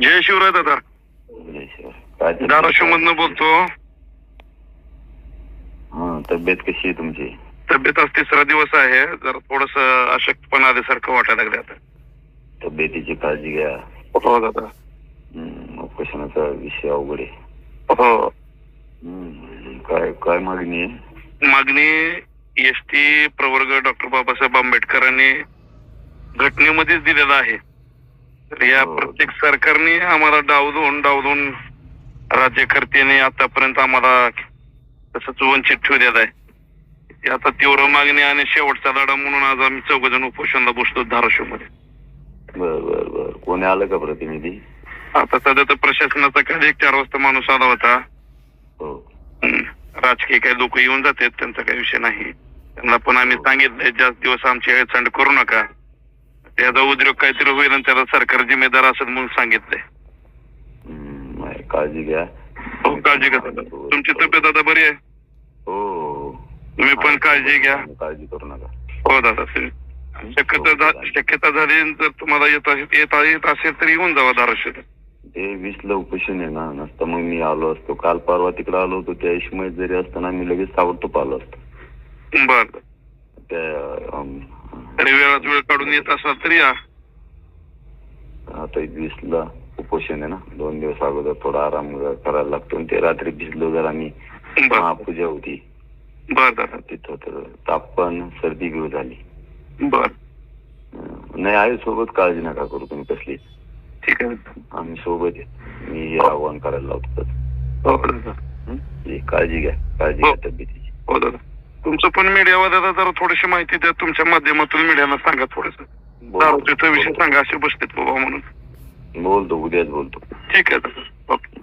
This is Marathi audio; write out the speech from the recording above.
जय शिवराय दादा. जय तब्येत? धाराशिव मधनं बोलतो. हा तब्येत कशी आहे तुमची? तब्येत आज तिसरा दिवस आहे. जरा थोडस अशक्तपणा आल्यासारखं वाटायला लागले आता. तब्येतीची काळजी घ्या. हो दादा. उपोषणाचा विषय अवघड आहे. हो. काय काय मागणी आहे? मागणी एस टी प्रवर्ग डॉक्टर बाबासाहेब आंबेडकरांनी घटनेमध्येच दिलेला आहे. तर या. प्रत्येक सरकारने आम्हाला डावलून डावलून राज्यकर्त्याने आतापर्यंत आम्हाला तसंच वंचित ठेवलेलं आहे. ती आता तीव्र मागणी आणि शेवटचा लढा म्हणून आज आम्ही चौघ जण उपोषणाला बसतो धाराशिवमध्ये बर बर बर. कोणी आलं का प्रतिनिधी? आता सध्या तर प्रशासनाचा काल एक चार वाजता माणूस आला होता. हो. राजकीय काही लोक येऊन जातात त्यांचा काही विषय नाही. त्यांना पण आम्ही सांगितलंय जास्त दिवस आमची हेळसांड करू नका. त्याचा उद्योग काहीतरी होईल आणि त्याला सरकार जिम्मेदार असेल म्हणून सांगितलंय. हम्म, नाही, काळजी घ्या. हो काळजी घ्या. तुमची तब्येत आता बरी आहे? हो तुम्ही पण काळजी घ्या. काळजी करू नका. हो दादा शक्यता झा- शक्यता झाली जर तुम्हाला येत असेल येत येत असेल तर येऊन जावा धाराशिव. ते वीस ला उपोषण आहे ना नसतं मग मी आलो असतो. काल परवा तिकडे आलो होतो त्या इशमय जरी असताना मी लगेच ताबडतोब आलो असतो. बर. त्या अम, वेळात वेळ काढून येत असाल तरी या. आता वीस ला उपोषण आहे ना. दोन दिवस अगोदर थोडा आराम करायला लागतो ते रात्री भिजलो जर आम्ही. महापूजा होती. बर दादा तिथं तर तापण सर्दी घेऊ झाली. बर. नाही आहे सोबत काळजी नका करू तुम्ही कसली. ठीक आहे. आम्ही सोबत मी आव्हान करायला लावतो? हे काळजी घ्या. काळजी हो. घ्या तब्येतीची. हो दादा. तुमचं पण मीडियावर जरा थोडीशी माहिती द्या. तुमच्या माध्यमातून मीडियाला सांगा थोडस. दारूचा विषय सांगा असे बसतेत बाबा म्हणून. बोलतो उद्याच बोलतो. ठीक आहे दादा.